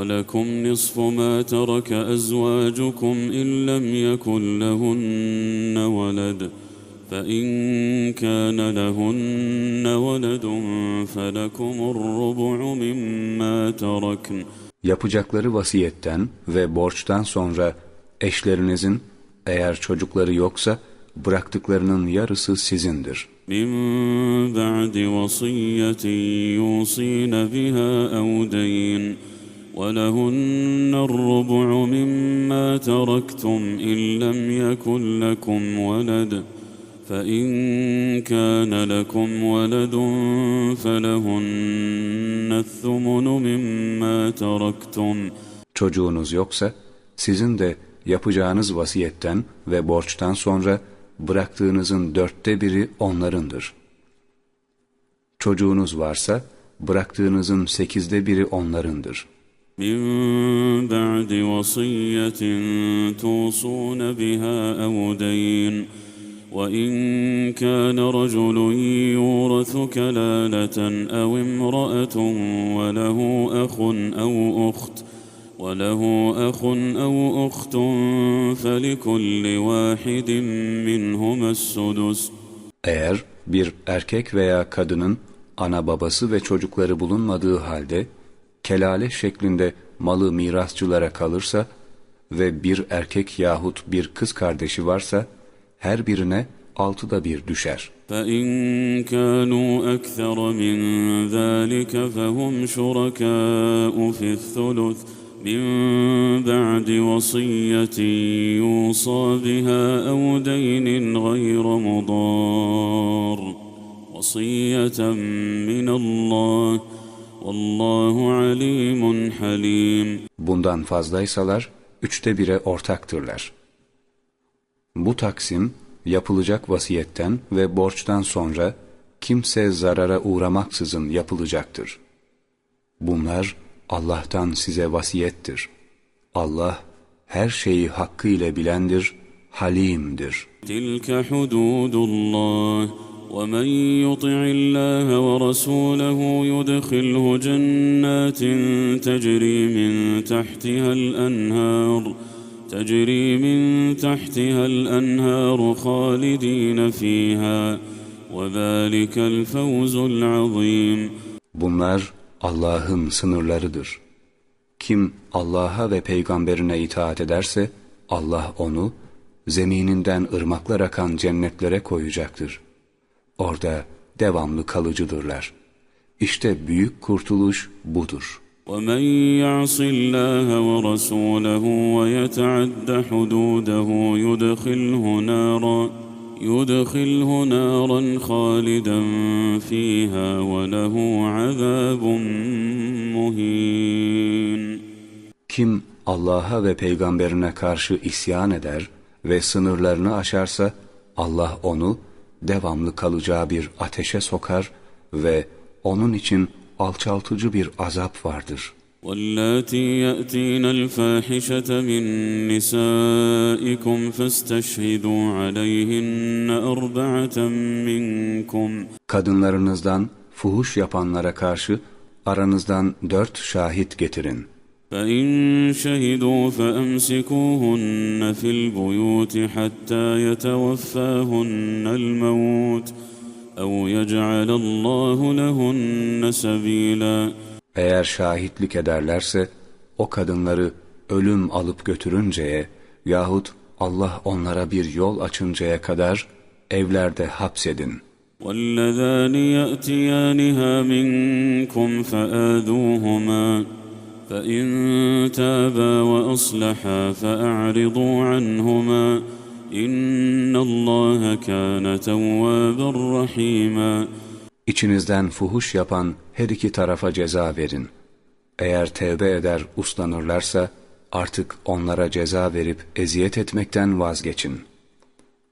ولكم نصف ما ترك أزواجكم إن لم يكن لهن ولد فإن كان لهن ولد فلكم الربع مما تركن Yapacakları vasiyetten ve borçtan sonra eşlerinizin eğer çocukları yoksa bıraktıklarının yarısı sizindir. من بعد وصية يوصين بها أو دين ولهن الربع مما تركتم إن لم يكن لكم ولد فإن كان لكم ولد فلهن الثمن مما تركتم Çocuğunuz yoksa sizin de yapacağınız vasiyetten ve borçtan sonra bıraktığınızın dörtte biri onlarındır. Çocuğunuz varsa bıraktığınızın sekizde biri onlarındır. من بعد وصية توصون بها أو دين وإن كان رجل يورث كلالة أو امرأة وله أخ أو أخت وله أخ أو أخت فلكل واحد منهما السدس Eğer bir erkek veya kadının ana babası ve çocukları bulunmadığı halde kelale şeklinde malı mirasçılara kalırsa ve bir erkek yahut bir kız kardeşi varsa her birine altıda bir düşer. فإن كانوا أكثر من ذلك فهم شركاء في الثلث من بعد وصية يوصى بها أو دين غير مضار وصية من الله Vallahu alimun halim. Bundan fazlaysalar üçte bire ortaktırlar. Bu taksim yapılacak vasiyetten ve borçtan sonra kimse zarara uğramaksızın yapılacaktır. Bunlar Allah'tan size vasiyettir. Allah her şeyi hakkıyla bilendir, halimdir. Tilke hududullah ومن يطع الله ورسوله يدخله جنات تجري من تحتها الانهار تجري من تحتها الانهار خالدين فيها وذلك الفوز العظيم Bunlar Allah'ın sınırlarıdır. Kim Allah'a ve peygamberine itaat ederse Allah onu zemininden ırmaklar akan cennetlere koyacaktır. Orada devamlı kalıcıdırlar. İşte büyük kurtuluş budur. ومن يعص الله ورسوله ويتعد حدوده يدخله نارا يدخله نارا خالدا فيها وله عذاب مهين Kim Allah'a ve peygamberine karşı isyan eder ve sınırlarını aşarsa Allah onu devamlı kalacağı bir ateşe sokar ve onun için alçaltıcı bir azap vardır. واللاتي يأتين الفاحشة من نسائكم فاستشهدوا عليهن أربعة منكم Kadınlarınızdan fuhuş yapanlara karşı aranızdan dört şahit getirin. فإن شهدوا فأمسكوهن في البيوت حتى يتوفاهن الموت أو يجعل الله لهن سبيلا Eğer şahitlik ederlerse o kadınları ölüm alıp götürünceye yahut Allah onlara bir yol açıncaya kadar evlerde hapsedin. واللذان يأتيانها منكم فآذوهما فإن تابا وأصلحا فأعرضوا عنهما إن الله كان توابا رحيما İçinizden fuhuş yapan her iki tarafa ceza verin. Eğer tevbe eder uslanırlarsa artık onlara ceza verip eziyet etmekten vazgeçin.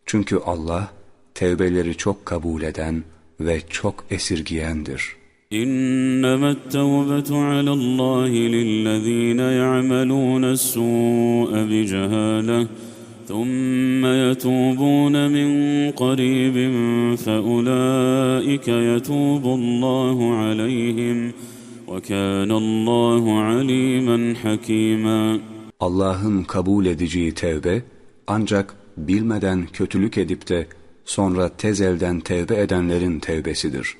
Çünkü Allah tevbeleri çok kabul eden ve çok esirgiyendir. إنما التوبة على الله للذين يعملون السوء بجهالة ثم يتوبون من قريب فأولئك يتوب الله عليهم وكان الله عليما حكيما Allah'ın kabul edeceği tevbe ancak bilmeden kötülük edip de sonra tez elden tevbe edenlerin tevbesidir.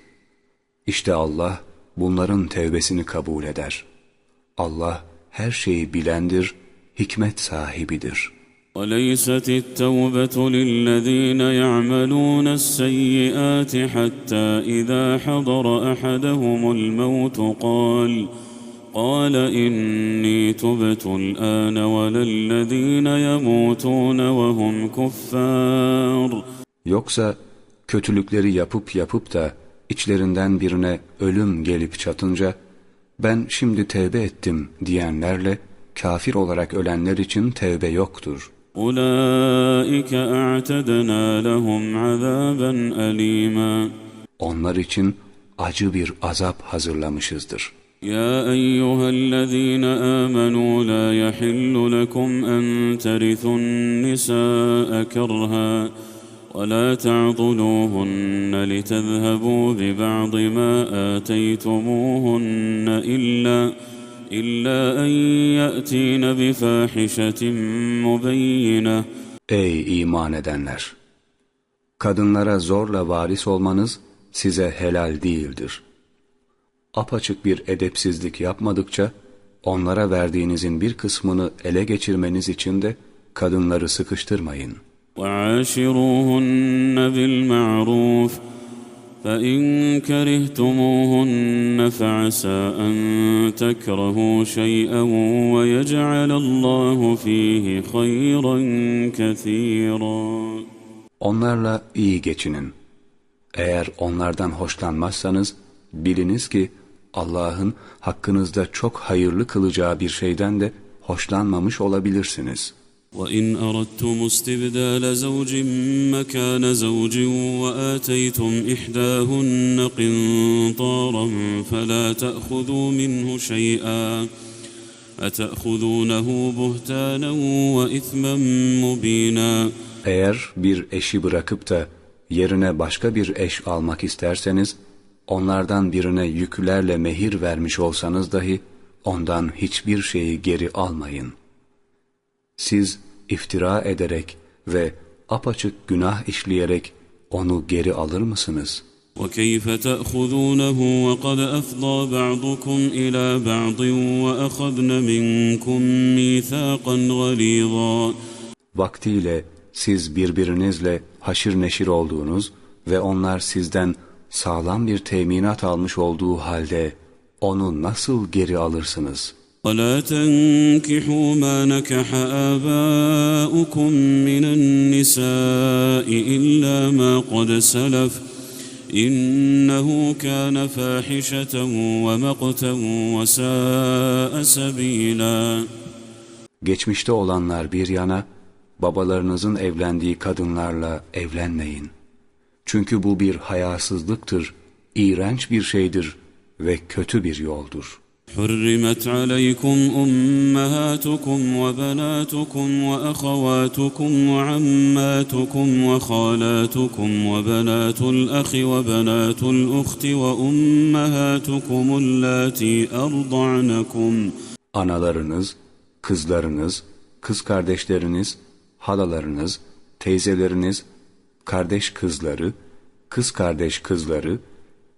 İşte Allah bunların tevbesini kabul eder. Allah her şeyi bilendir, hikmet sahibidir. وليست التوبة للذين يعملون السيئات حتى إذا حضر أحدهم الموت قال قال إني تبت الآن ولا الذين يموتون وهم كفار Yoksa kötülükleri yapıp yapıp da içlerinden birine ölüm gelip çatınca ben şimdi tevbe ettim diyenlerle kafir olarak ölenler için tevbe yoktur. أولئك أعتدنا لهم عذابا أليما Onlar için acı bir azap hazırlamışızdır. يا أيها الذين آمنوا لا يحل لكم أن ترثوا النساء كرها ولا تعضلوهن لتذهبوا ببعض ما آتيتموهن إلا إلا أن يأتين بفاحشة مبينة Ey iman edenler! Kadınlara zorla varis olmanız size helal değildir. Apaçık bir edepsizlik yapmadıkça onlara verdiğinizin bir kısmını ele geçirmeniz için de kadınları sıkıştırmayın. وعاشروهن بالمعروف فإن كرهتموهن فعسى أن تكرهوا شيئا ويجعل الله فيه خيرا كثيرا Onlarla iyi geçinin. Eğer onlardan hoşlanmazsanız biliniz ki Allah'ın hakkınızda çok hayırlı kılacağı bir şeyden de hoşlanmamış olabilirsiniz. وإن أردتم استبدال زوج مكان زوج وآتيتم إحداهن قنطارا فلا تأخذوا منه شيئا أتأخذونه بهتانا وإثما مبينا Eğer bir eşi bırakıp da yerine başka bir eş almak isterseniz, onlardan birine yüklerle mehir vermiş olsanız dahi ondan hiçbir şeyi geri almayın. Siz iftira ederek ve apaçık günah işleyerek onu geri alır mısınız? وكيف تأخذونه وقد أفضى بعضكم إلى بعض وأخذن منكم ميثاقا غليظا Vaktiyle siz birbirinizle haşır neşir olduğunuz ve onlar sizden sağlam bir teminat almış olduğu halde onu nasıl geri alırsınız? ولا تنكحوا ما نكح آباؤكم من النساء إلا ما قد سلف إنه كان فاحشة ومقتا وساء سبيلا Geçmişte olanlar bir yana, babalarınızın evlendiği kadınlarla evlenmeyin. Çünkü bu bir hayasızlıktır, iğrenç bir şeydir ve kötü bir yoldur.'' حرمت عليكم أمهاتكم وبناتكم وأخواتكم وعماتكم وخالاتكم وبنات الأخ وبنات الأخت وأمهاتكم اللاتي أرضعنكم Analarınız, kızlarınız, kız kardeşleriniz, halalarınız, teyzeleriniz, kardeş kızları, kız kardeş kızları,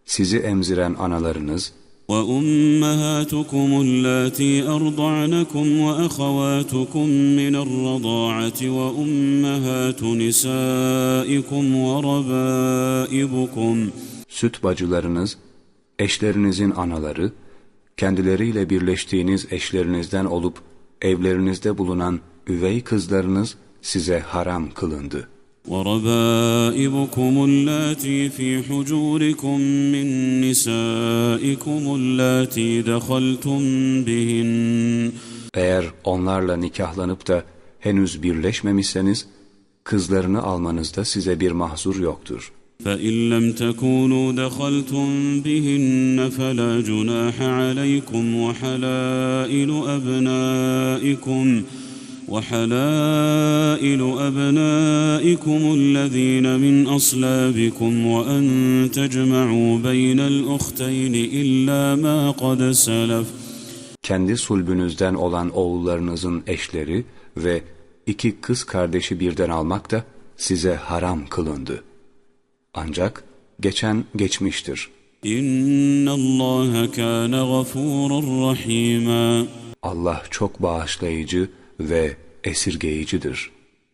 sizi emziren analarınız, وأمهاتكم اللاتي أرضعنكم وأخواتكم من الرضاعة وأمهات نسائكم وربائبكم süt bacılarınız, eşlerinizin anaları, kendileriyle birleştiğiniz eşlerinizden olup evlerinizde bulunan üvey kızlarınız size haram kılındı. وربائبكم اللاتي في حجوركم من نسائكم اللاتي دخلتم بهن Eğer onlarla nikahlanıp da henüz birleşmemişseniz, kızlarını almanızda size bir mahzur yoktur. فإن لم تكونوا دخلتم بهن فلا جناح عليكم وحلائل أبنائكم وحلائل أبنائكم الذين من أصلابكم وأن تجمعوا بين الأختين إلا ما قد سلف Kendi sulbünüzden olan oğullarınızın eşleri ve iki kız kardeşi birden almak da size haram kılındı. Ancak geçen geçmiştir. إن الله كان غفورا رحيما Allah çok bağışlayıcı ve esirgeyicidir.''